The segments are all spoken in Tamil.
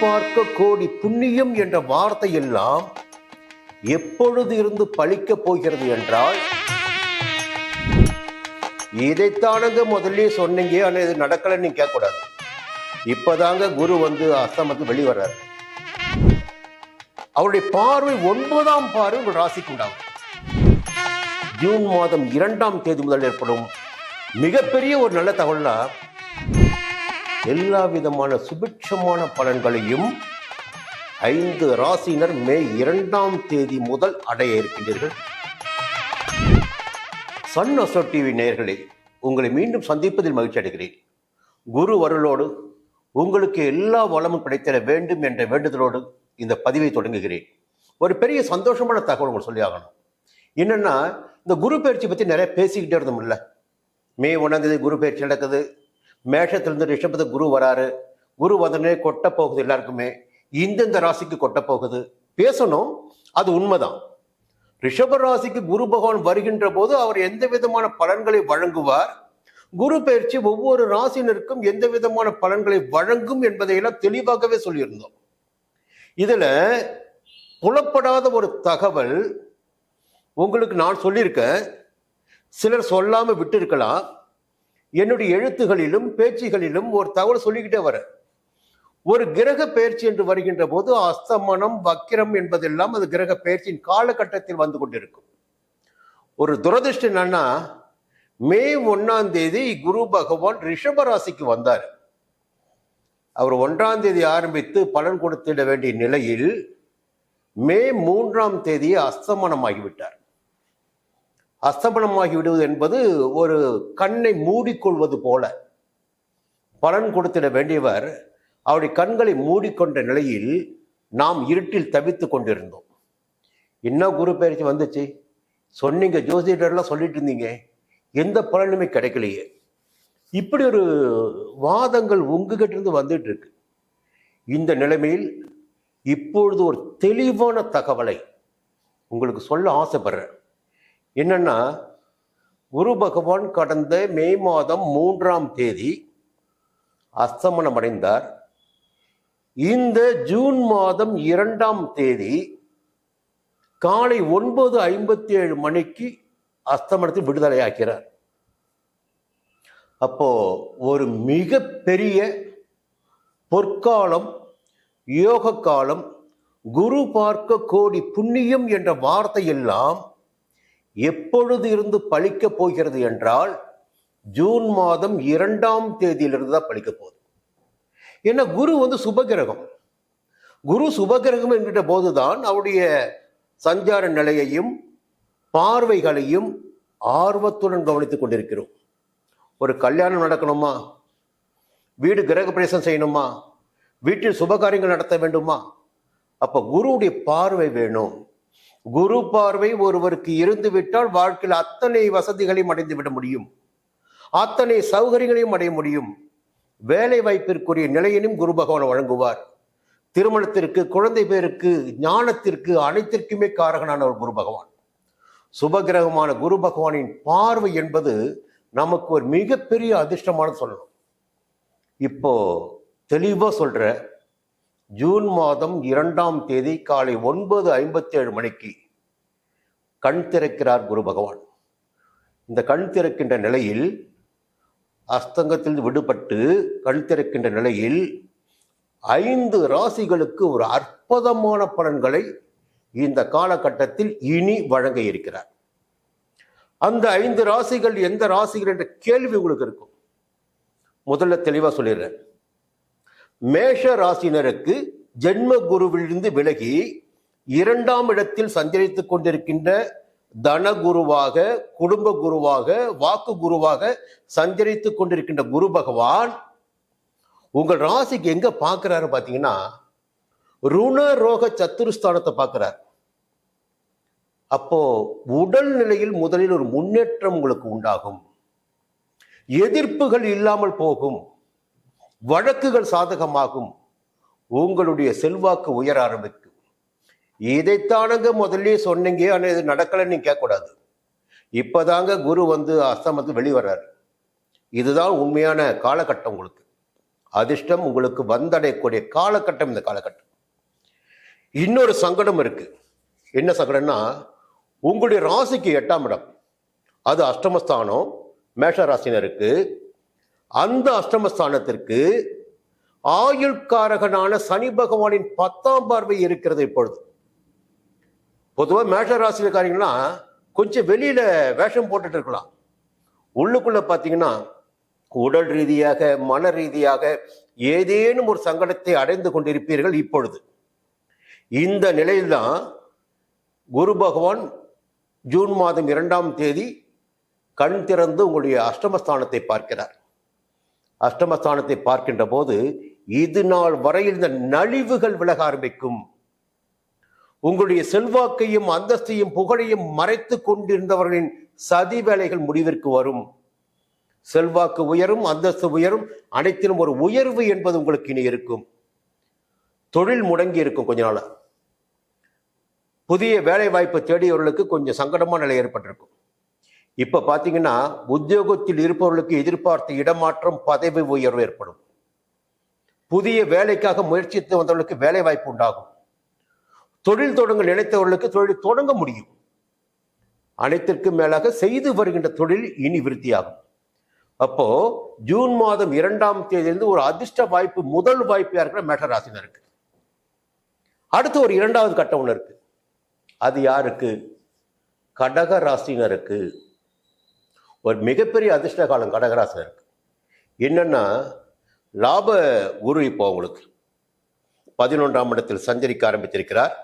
பார்க்க கோடி புண்ணியம் என்ற வார்த்தை எல்லாம் எப்பொழுது இருந்து பழிக்கப் போகிறது என்றால் இதைத்தானங்க முதல்ல சொன்னீங்க ஆனா இது நடக்கலைன்னு நீங்க கேட்கக்கூடாது. இப்பதாங்க குரு வந்து அஸ்தமத்து வெளிவர்றாரு அவருடைய பார்வை ஒன்பதாம் பார்வை உங்கள் ராசிக்கு உண்டாகும். ஜூன் மாதம் இரண்டாம் தேதி முதல் ஏற்படும் மிகப்பெரிய ஒரு நல்ல தகவல்னா எல்லா விதமான சுபிட்சமான பலன்களையும் ஐந்து ராசியினர் மே இரண்டாம் தேதி முதல் அடைய இருக்கின்றீர்கள். சன் அசோ டிவி நேர்களே உங்களை மீண்டும் சந்திப்பதில் மகிழ்ச்சி அடைகிறேன். குரு வருளோடு உங்களுக்கு எல்லா வளமும் கிடைத்திட வேண்டும் என்ற வேண்டுதலோடு இந்த பதிவை தொடங்குகிறேன். ஒரு பெரிய சந்தோஷமான தகவல் உங்களுக்கு சொல்லி ஆகணும். என்னென்னா இந்த குரு பயிற்சி பற்றி நிறைய பேசிக்கிட்டே இருந்தோம்ல. மே ஒன்றாம் தேதி குரு பயிற்சி நடக்குது. மேஷத்திலிருந்து ரிஷபத்துக்கு குரு வராரு. குரு வந்தனே கொட்ட போகுது எல்லாருக்குமே. இந்தந்த ராசிக்கு கொட்ட போகுது. பேசணும். அது உண்மைதான். ரிஷப ராசிக்கு குரு பகவான் வருகின்ற போது அவர் எந்த விதமான பலன்களை வழங்குவார்? குரு பயிற்சி ஒவ்வொரு ராசினருக்கும் எந்த விதமான பலன்களை வழங்கும் என்பதையெல்லாம் தெளிவாகவே சொல்லியிருந்தோம். இதுல புலப்படாத ஒரு தகவல் உங்களுக்கு நான் சொல்லியிருக்கேன். சிலர் சொல்லாம விட்டு இருக்கலாம் என்னுடைய எழுத்துகளிலும் பேச்சுகளிலும் ஒரு தகவல் சொல்லிக்கிட்டே வர. ஒரு கிரக பயிற்சி என்று வருகின்ற போது அஸ்தமனம் வக்கிரம் என்பதெல்லாம் அது கிரக பயிற்சியின் காலகட்டத்தில் வந்து கொண்டிருக்கும். ஒரு துரதிருஷ்டம் என்னன்னா மே ஒன்னாம் தேதி குரு பகவான் ரிஷபராசிக்கு வந்தார். அவர் ஒன்றாம் தேதி ஆரம்பித்து பலன் கொடுத்திட வேண்டிய நிலையில் மே மூன்றாம் தேதியே அஸ்தமனமாகிவிட்டார். அஸ்தமனமாகி விடுவது என்பது ஒரு கண்ணை மூடிக்கொள்வது போல. பலன் கொடுத்திட வேண்டியவர் அவருடைய கண்களை மூடிக்கொண்ட நிலையில் நாம் இருட்டில் தவித்து கொண்டிருந்தோம். என்ன குரு பயிற்சி வந்துச்சு? சொன்னீங்க ஜோசியர்லாம் சொல்லிட்டு இருந்தீங்க. எந்த பலனுமே கிடைக்கலையே. இப்படி ஒரு வாதங்கள் உங்ககிட்ட இருந்து வந்துட்டு இருக்கு. இந்த நிலைமையில் இப்பொழுது ஒரு தெளிவான தகவலை உங்களுக்கு சொல்ல ஆசைப்படுறேன். என்னன்னா குரு பகவான் கடந்த மே மாதம் மூன்றாம் தேதி அஸ்தமனம் அடைந்தார். இந்த ஜூன் மாதம் இரண்டாம் தேதி காலை ஒன்பது ஐம்பத்தி ஏழு மணிக்கு அஸ்தமனத்தை விடுதலையாக்கிறார் அப்போ ஒரு மிகப்பெரிய பொற்காலம் யோக காலம் குரு பார்க்க கோடி புண்ணியம் என்ற வார்த்தையெல்லாம் எப்பொழுது இருந்து பழிக்கப் போகிறது என்றால் ஜூன் மாதம் இரண்டாம் தேதியிலிருந்து தான் பழிக்க போகுது. ஏன்னா குரு வந்து சுபகிரகம். குரு சுபகிரகம் என்கிற போதுதான் அவருடைய சஞ்சார நிலையையும் பார்வைகளையும் ஆர்வத்துடன் கவனித்துக் கொண்டிருக்கிறோம். ஒரு கல்யாணம் நடக்கணுமா? வீடு கிரக பிரவேசம் செய்யணுமா? வீட்டில் சுபகாரியங்கள் நடத்த வேண்டுமா? அப்போ குருவுடைய பார்வை வேணும். குரு பார்வை ஒருவருக்கு இருந்துவிட்டால் வாழ்க்கையில் அத்தனை வசதிகளையும் அடைந்து விட முடியும். அத்தனை சௌகரியங்களையும் அடைய முடியும். வேலை வாய்ப்பிற்குரிய நிலையினும் குரு பகவான் வழங்குவார். திருமணத்திற்கு குழந்தை பேருக்கு ஞானத்திற்கு அனைத்திற்குமே காரகனான ஒரு குரு பகவான். சுபகிரகமான குரு பகவானின் பார்வை என்பது நமக்கு ஒரு மிகப்பெரிய அதிர்ஷ்டமான சொல்லணும். இப்போ தெளிவாக சொல்கிற ஜூன் மாதம் இரண்டாம் தேதி காலை ஒன்பது ஐம்பத்தி ஏழு மணிக்கு கண் திறக்கிறார் குரு பகவான். இந்த கண் திறக்கின்ற நிலையில் அஸ்தங்கத்தில் விடுபட்டு கண் திறக்கின்ற நிலையில் ஐந்து ராசிகளுக்கு ஒரு அற்புதமான பலன்களை இந்த காலகட்டத்தில் இனி வழங்க இருக்கிறார். அந்த ஐந்து ராசிகள் எந்த ராசிகள் என்ற கேள்வி உங்களுக்கு இருக்கும்? முதல்ல தெளிவாக சொல்லிடுறேன். மேஷ ராசினருக்கு ஜென்ம குருவிலிருந்து விலகி இரண்டாம் இடத்தில் சஞ்சரித்துக் கொண்டிருக்கின்ற தன குருவாக குடும்ப குருவாக வாக்கு குருவாக சஞ்சரித்துக் கொண்டிருக்கின்ற குரு பகவான் உங்கள் ராசிக்கு எங்க பார்க்கிறாரு பார்த்தீங்கன்னா ருண ரோக சத்துருஸ்தானத்தை பார்க்கிறார். அப்போ உடல் நிலையில் முதலில் ஒரு முன்னேற்றம் உங்களுக்கு உண்டாகும். எதிர்ப்புகள் இல்லாமல் போகும். வழக்குகள் சாதகமாகும். உங்களுடைய செல்வாக்கு உயர ஆரம்பிக்கும். இதைத்தானங்க முதல்ல சொன்னீங்க ஆனால் இது நடக்கலைன்னு நீங்க கேட்கக்கூடாது. இப்போதாங்க குரு வந்து அஸ்தமத்து வெளிவர்றாரு இதுதான் உண்மையான காலகட்டம் உங்களுக்கு. அதிர்ஷ்டம் உங்களுக்கு வந்தடையக்கூடிய காலகட்டம் இந்த காலகட்டம். இன்னொரு சங்கடம் இருக்கு. என்ன சங்கடம்னா உங்களுடைய ராசிக்கு எட்டாம் இடம். அது அஷ்டமஸ்தானம் மேஷ ராசினருக்கு அந்த அஷ்டமஸ்தானத்திற்கு ஆயுள்காரகனான சனி பகவானின் பத்தாம் பார்வை இருக்கிறது இப்பொழுது. பொதுவாக மேஷ ராசிக்காரங்கன்னா கொஞ்சம் வெளியில வேஷம் போட்டுட்டு இருக்கலாம். உள்ளுக்குள்ள பார்த்தீங்கன்னா உடல் ரீதியாக மன ரீதியாக ஏதேனும் ஒரு சங்கடத்தை அடைந்து கொண்டிருப்பீர்கள் இப்பொழுது. இந்த நிலையில்தான் குரு பகவான் ஜூன் மாதம் இரண்டாம் தேதி கண் திறந்து உங்களுடைய அஷ்டமஸ்தானத்தை பார்க்கிறார். அஷ்டமஸ்தானத்தை பார்க்கின்ற போது இது நாள் வரையில் இந்த நலிவுகள் விலக ஆரம்பிக்கும். உங்களுடைய செல்வாக்கையும் அந்தஸ்தையும் புகழையும் மறைத்து கொண்டிருந்தவர்களின் சதி வேலைகள் முடிவிற்கு வரும். செல்வாக்கு உயரும் அந்தஸ்து உயரும் அனைத்திலும் ஒரு உயர்வு என்பது உங்களுக்கு இனி இருக்கும். தொழில் முடங்கி இருக்கும் கொஞ்ச நாளா. புதிய வேலை வாய்ப்பு தேடியவர்களுக்கு கொஞ்சம் சங்கடமான நிலை ஏற்பட்டிருக்கும். இப்ப பாத்தீங்கன்னா உத்தியோகத்தில் இருப்பவர்களுக்கு எதிர்பார்த்த இடமாற்றம் பதவி உயர்வு ஏற்படும். புதிய வேலைக்காக முயற்சித்து வந்தவர்களுக்கு வேலை வாய்ப்பு உண்டாகும். தொழில் தொடங்க நினைத்தவர்களுக்கு தொழில் தொடங்க முடியும். அனைத்திற்கும் மேலாக செய்து வருகின்ற தொழில் இனி விருத்தியாகும். அப்போ ஜூன் மாதம் இரண்டாம் தேதியிலிருந்து ஒரு அதிர்ஷ்ட வாய்ப்பு முதல் வாய்ப்பு இருக்கிற மேஷராசினருக்கு அடுத்து ஒரு இரண்டாவது கட்டம் ஒன்று இருக்கு. அது யாருக்கு? கடக ராசினருக்கு ஒரு மிகப்பெரிய அதிர்ஷ்ட காலம் கடகராசினருக்கு என்னென்னா லாப குரு இப்போ உங்களுக்கு. பதினொன்றாம் இடத்தில் சஞ்சரிக்க ஆரம்பித்திருக்கிறார்.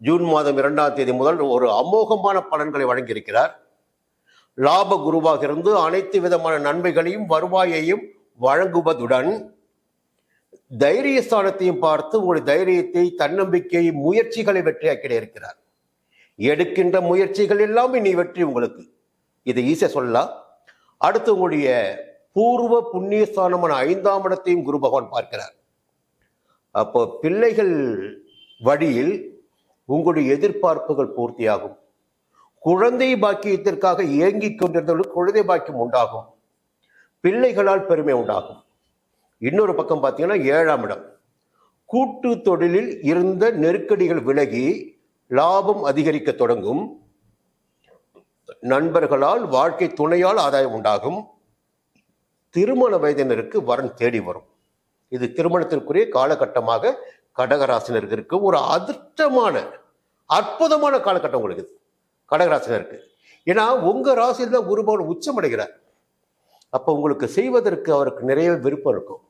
ஜூன் மாதம் இரண்டாம் தேதி முதல் ஒரு அமோகமான பலன்களை வழங்கியிருக்கிறார். லாப குருவாக இருந்து அனைத்து விதமான நன்மைகளையும் வருவாயையும் வழங்குவதுடன் தைரியஸ்தானத்தையும் பார்த்து உங்களுடைய தைரியத்தை தன்னம்பிக்கையை முயற்சிகளை வெற்றியாக்கிட இருக்கிறார். எடுக்கின்ற முயற்சிகள் எல்லாம் இனி வெற்றி உங்களுக்கு. இதை ஈஸியாக சொல்லலாம். அடுத்து உங்களுடைய பூர்வ புண்ணியஸ்தானமான ஐந்தாம் இடத்தையும் குரு பகவான் பார்க்கிறார். அப்போ பிள்ளைகள் வழியில் உங்களுடைய எதிர்பார்ப்புகள் பூர்த்தியாகும். குழந்தை பாக்கியத்திற்காக இயங்கிக் கொண்டிருந்தவர்களுக்கு குழந்தை பாக்கியம் உண்டாகும். பிள்ளைகளால் பெருமை உண்டாகும். இன்னொரு பக்கம் பார்த்தீங்கன்னா ஏழாம் இடம். கூட்டு தொழிலில் இருந்த நெருக்கடிகள் விலகி லாபம் அதிகரிக்க தொடங்கும். நண்பர்களால் வாழ்க்கை துணையால் ஆதாயம் உண்டாகும். திருமண வயதினருக்கு வரன் தேடி வரும். இது திருமணத்திற்குரிய காலகட்டமாக கடகராசினருக்கு ஒரு அதிர்ஷ்டமான அற்புதமான காலகட்டம் உங்களுக்கு இது. கடகராசினருக்கு. ஏன்னா உங்கள் ராசியில் தான் குரு உச்சமடைகிறார். அப்போ உங்களுக்கு செய்வதற்கு அவருக்கு நிறைய விருப்பம் இருக்கும்.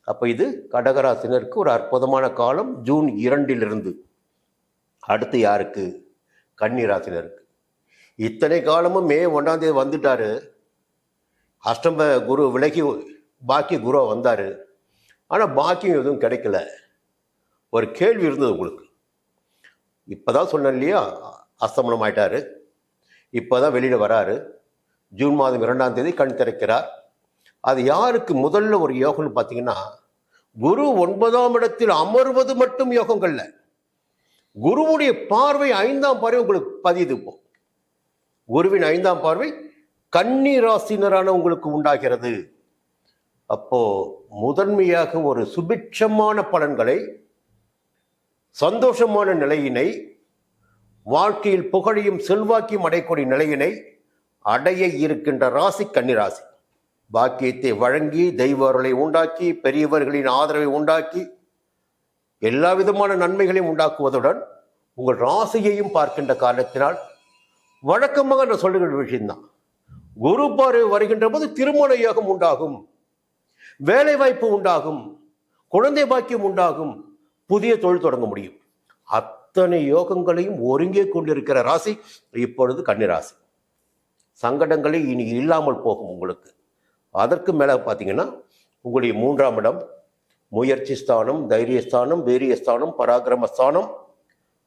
அப்போ இது கடகராசினருக்கு ஒரு அற்புதமான காலம். ஜூன் இரண்டிலிருந்து அடுத்து யாருக்கு? கன்னிராசினருக்கு இத்தனை காலமும் மே ஒன்றாம் தேதி வந்துட்டாரு. அஷ்டம குரு விலகி பாக்கி குரு வந்தார். ஆனால் பாக்கியம் எதுவும் கிடைக்கல. ஒரு கேள்வி இருந்தது உங்களுக்கு. இப்போ தான் சொன்னேன் இல்லையா? அஸ்தமனம் ஆயிட்டாரு. இப்போதான் வெளியில் வராரு. ஜூன் மாதம் இரண்டாம் தேதி கண் திறக்கிறார். அது யாருக்கு? முதல்ல ஒரு யோகம்னு பார்த்தீங்கன்னா குரு ஒன்பதாம் இடத்தில் அமர்வது மட்டும் யோகங்கள்ல. குருவுடைய பார்வை ஐந்தாம் பார்வை உங்களுக்கு பதியுது இப்போ. குருவின் ஐந்தாம் பார்வை கன்னி ராசினரான உங்களுக்கு உண்டாகிறது. அப்போ முதன்மையாக ஒரு சுபிட்சமான பலன்களை சந்தோஷமான நிலையினை வாழ்க்கையில் புகழையும் செல்வாக்கியும் அடையக்கூடிய நிலையினை அடைய இருக்கின்ற ராசி கன்னிராசி. பாக்கியத்தை வழங்கி தெய்வ அருளை உண்டாக்கி பெரியவர்களின் ஆதரவை உண்டாக்கி எல்லா விதமான நன்மைகளையும் உண்டாக்குவதுடன் உங்கள் ராசியையும் பார்க்கின்ற காரணத்தினால் வழக்கமாக நான் சொல்லுகிற விஷயம்தான். குரு பார்வை வருகின்ற போது திருமண யோகம் உண்டாகும். வேலை வாய்ப்பு உண்டாகும். குழந்தை பாக்கியம் உண்டாகும். புதிய தொழில் தொடங்க முடியும். அத்தனை யோகங்களையும் ஒருங்கே கொண்டிருக்கிற ராசி இப்பொழுது கன்னிராசி. சங்கடங்களே இனி இல்லாமல் போகும் உங்களுக்கு. அதற்கு மேலே பார்த்தீங்கன்னா உங்களுடைய மூன்றாம் இடம் முயற்சி ஸ்தானம் தைரியஸ்தானம் வீரியஸ்தானம் பராக்கிரமஸ்தானம்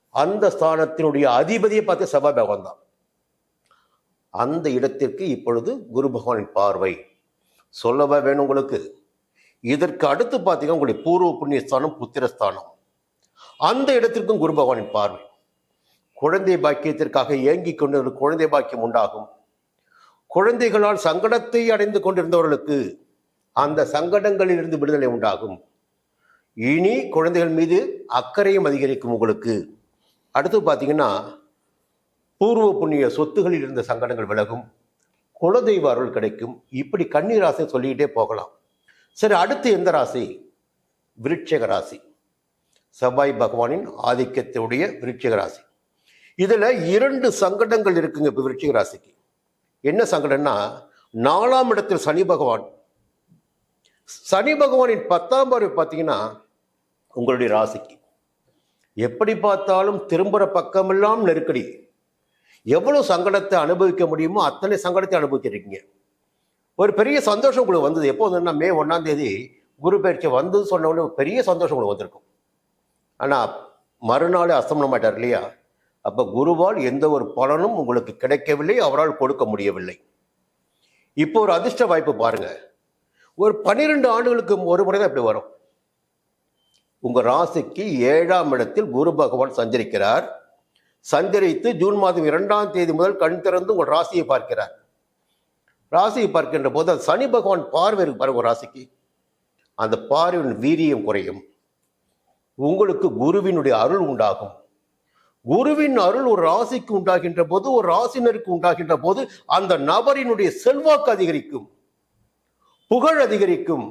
அந்த ஸ்தானத்தினுடைய அதிபதியை பார்த்து செவ்வாய் பகவான் தான். அந்த இடத்திற்கு இப்பொழுது குரு பகவானின் பார்வை. சொல்லவா வேணும் உங்களுக்கு? இதற்கு அடுத்து பார்த்தீங்கன்னா உங்களுடைய பூர்வ புண்ணியஸ்தானம் புத்திரஸ்தானம். அந்த இடத்திற்கும் குரு பகவானின் பார்வை. குழந்தை பாக்கியத்திற்காக ஏங்கி கொண்டு குழந்தை பாக்கியம் உண்டாகும். குழந்தைகளால் சங்கடத்தை அடைந்து கொண்டிருந்தவர்களுக்கு அந்த சங்கடங்களிலிருந்து விடுதலை உண்டாகும். இனி குழந்தைகள் மீது அக்கறையும் அதிகரிக்கும் உங்களுக்கு. அடுத்து பார்த்தீங்கன்னா பூர்வ புண்ணிய சொத்துகளில் இருந்த சங்கடங்கள் விலகும். குலதெய்வ அருள் கிடைக்கும். இப்படி கன்னி ராசி சொல்லிக்கிட்டே போகலாம். சரி அடுத்து எந்த ராசி? விருட்சக ராசி. செவ்வாய் பகவானின் ஆதிக்கத்துடைய விருட்சக ராசி. இதில் இரண்டு சங்கடங்கள் இருக்குங்க இப்போ விருட்சிக ராசிக்கு. என்ன சங்கடம்னா நாலாம் இடத்தில் சனி பகவான். சனி பகவானின் பத்தாம் பார்வை பார்த்தீங்கன்னா உங்களுடைய ராசிக்கு. எப்படி பார்த்தாலும் திரும்புகிற பக்கமெல்லாம் நெருக்கடி. எவ்வளவு சங்கடத்தை அனுபவிக்க முடியுமோ அத்தனை சங்கடத்தை அனுபவிச்சிருக்கீங்க ஒரு பெரிய சந்தோஷம் உங்களுக்கு வந்தது. எப்போ வந்ததுன்னா மே ஒன்றாம் தேதி குரு பயிற்சி வந்தது சொன்ன ஒரு பெரிய சந்தோஷம் உங்களுக்கு வந்திருக்கும். ஆனால் மறுநாள் அஸ்தமனம் ஆயிட்டார் இல்லையா? அப்போ குருவால் எந்த ஒரு பலனும் உங்களுக்கு கிடைக்கவில்லை அவரால் கொடுக்க முடியவில்லை. இப்போ ஒரு அதிர்ஷ்ட வாய்ப்பு பாருங்க. ஒரு பன்னிரெண்டு ஆண்டுகளுக்கு ஒரு முறை தான் இப்படி வரும். உங்கள் ராசிக்கு ஏழாம் இடத்தில் குரு பகவான் சஞ்சரிக்கிறார். சஞ்சரித்து ஜூன் மாதம் இரண்டாம் தேதி முதல் கண் திறந்து உங்கள் ராசியை பார்க்கிறார். ராசியை பார்க்கின்ற போது அது சனி பகவான் பார்வை இருக்கு பாருங்க ராசிக்கு. அந்த பார்வையின் வீரியம் குறையும். உங்களுக்கு குருவினுடைய அருள் உண்டாகும். குருவின் அருள் ஒரு ராசிக்கு உண்டாகின்ற போது ஒரு ராசினருக்கு உண்டாகின்ற போது அந்த நபரினுடைய செல்வாக்கு அதிகரிக்கும். புகழ் அதிகரிக்கும்.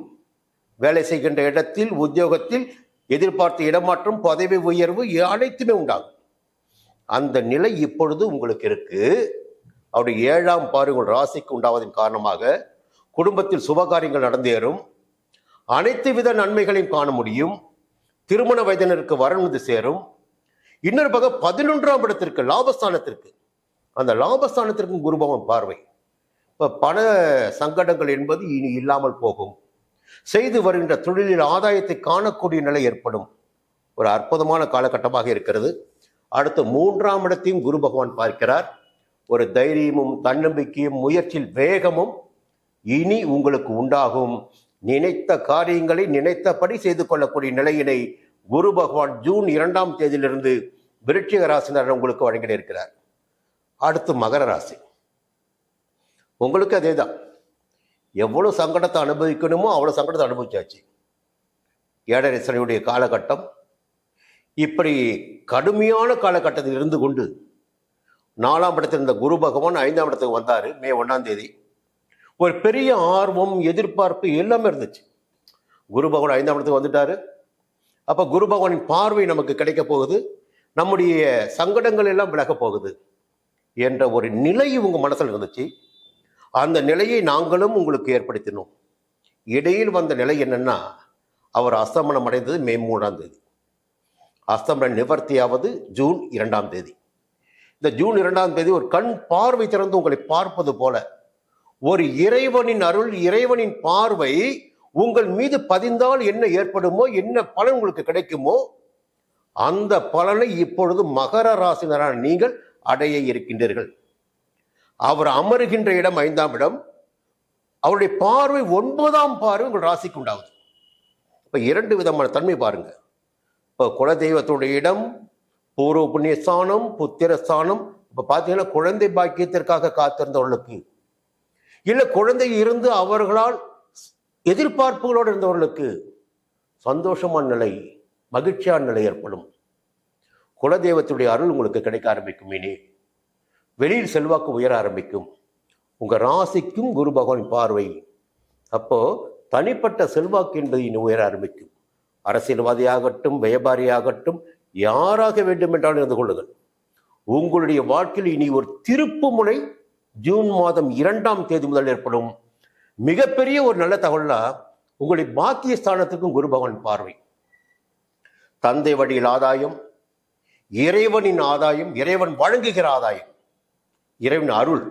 வேலை செய்கின்ற இடத்தில் உத்தியோகத்தில் எதிர்பார்த்த இடமாற்றம் பதவி உயர்வு அனைத்துமே உண்டாகும். அந்த நிலை இப்பொழுது உங்களுக்கு இருக்கு. அவருடைய ஏழாம் பாருங்கள் உங்கள் ராசிக்கு உண்டாவதன் காரணமாக குடும்பத்தில் சுபகாரியங்கள் நடந்தேறும். அனைத்து வித நன்மைகளையும் காண முடியும். திருமண வயதினருக்கு வரன் வந்து சேரும். இன்னொரு பக்கம் பதினொன்றாம் இடத்திற்கு லாபஸ்தானத்திற்கு. அந்த லாபஸ்தானத்திற்கும் குருபவன் பார்வை. இப்போ பண சங்கடங்கள் என்பது இனி இல்லாமல் போகும். செய்து வருகின்ற தொழிலில் ஆதாயத்தை காணக்கூடிய நிலை ஏற்படும். ஒரு அற்புதமான காலகட்டமாக இருக்கிறது. அடுத்து மூன்றாம் இடத்தையும் குரு பகவான் பார்க்கிறார். ஒரு தைரியமும் தன்னம்பிக்கையும் முயற்சியில் வேகமும் இனி உங்களுக்கு உண்டாகும். நினைத்த காரியங்களை நினைத்தபடி செய்து கொள்ளக்கூடிய நிலையினை குரு பகவான் ஜூன் இரண்டாம் தேதியிலிருந்து விருட்சிக ராசினர் உங்களுக்கு வழங்கிட இருக்கிறார். அடுத்து மகர ராசி. உங்களுக்கு அதே தான் எவ்வளோ சங்கடத்தை அனுபவிக்கணுமோ அவ்வளோ சங்கடத்தை அனுபவிச்சாச்சு. ஏழரை சனியுடைய காலகட்டம் இப்படி கடுமையான காலகட்டத்தில் இருந்து கொண்டு நாலாம் இடத்தில் இருந்த குரு பகவான் ஐந்தாம் இடத்துக்கு வந்தார் மே ஒன்றாம் தேதி. ஒரு பெரிய ஆர்வம் எதிர்பார்ப்பு எல்லாமே இருந்துச்சு. குரு பகவான் ஐந்தாம் இடத்துக்கு வந்துட்டாரு. அப்போ குரு பகவானின் பார்வை நமக்கு கிடைக்க போகுது. நம்முடைய சங்கடங்கள் எல்லாம் விலக போகுது என்ற ஒரு நிலை உங்க மனசில் இருந்துச்சு. அந்த நிலையை நாங்களும் உங்களுக்கு ஏற்படுத்தினோம். இடையில் வந்த நிலை என்னன்னா அவர் அஸ்தமனம் அடைந்தது மே மூணாம் தேதி. அஸ்தமன நிவர்த்தியாவது ஜூன் இரண்டாம் தேதி. இந்த ஜூன் இரண்டாம் தேதி ஒரு கண் பார்வை திறந்து உங்களை பார்ப்பது போல ஒரு இறைவனின் அருள் இறைவனின் பார்வை உங்கள் மீது பதிந்தால் என்ன ஏற்படுமோ என்ன பலன் உங்களுக்கு கிடைக்குமோ அந்த பலனை இப்பொழுது மகர ராசினரான நீங்கள் அடைய இருக்கின்றீர்கள். அவர் அமருகின்ற இடம் ஐந்தாம் இடம். அவருடைய பார்வை ஒன்பதாம் பார்வை உங்கள் ராசிக்கு உண்டாகுது. இப்போ இரண்டு விதமான தன்மை பாருங்கள் இப்போ குலதெய்வத்துடைய இடம் பூர்வ புண்ணியஸ்தானம் புத்திரஸ்தானம். இப்போ பார்த்தீங்கன்னா குழந்தை பாக்கியத்திற்காக காத்திருந்தவர்களுக்கு. இல்லை குழந்தை இருந்து அவர்களால் எதிர்பார்ப்புகளோடு இருந்தவர்களுக்கு சந்தோஷமான நிலை மகிழ்ச்சியான நிலை ஏற்படும். குலதெய்வத்துடைய அருள் உங்களுக்கு கிடைக்க ஆரம்பிக்கும் இனி. வெளியில் செல்வாக்கு உயர ஆரம்பிக்கும். உங்கள் ராசிக்கும் குரு பகவான் பார்வை. அப்போது தனிப்பட்ட செல்வாக்கு என்பது இனி உயர ஆரம்பிக்கும். அரசியல்வாதியாகட்டும் வியாபாரியாகட்டும் யாராக வேண்டுமென்றால் இருந்து கொள்ளுங்கள். உங்களுடைய வாழ்க்கையில் இனி ஒரு திருப்பு முனை ஜூன் மாதம் இரண்டாம் தேதி முதல் ஏற்படும். மிகப்பெரிய ஒரு நல்ல தகவலா உங்களுடைய பாக்கிய ஸ்தானத்துக்கும் குரு பகவான் பார்வை. தந்தை வழியில் ஆதாயம் இறைவனின் ஆதாயம் இறைவன் வழங்குகிற ஆதாயம் இறைவன் அருள்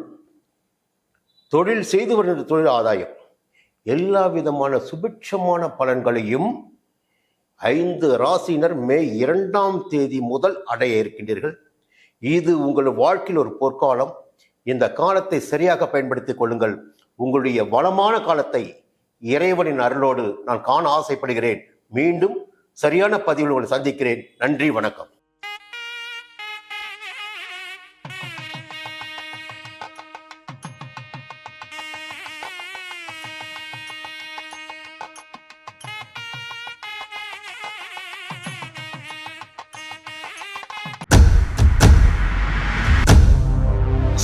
தொழில் செய்து வருகிற தொழில் ஆதாயம் எல்லா விதமான சுபிட்சமான பலன்களையும் ஐந்து ராசியினர் மே இரண்டாம் தேதி முதல் அடைய இருக்கின்றீர்கள். இது உங்கள் வாழ்க்கையில் ஒரு பொற்காலம். இந்த காலத்தை சரியாக பயன்படுத்திக் கொள்ளுங்கள். உங்களுடைய வளமான காலத்தை இறைவனின் அருளோடு நான் காண ஆசைப்படுகிறேன். மீண்டும் சரியான பதிவில் உங்களை சந்திக்கிறேன். நன்றி வணக்கம்.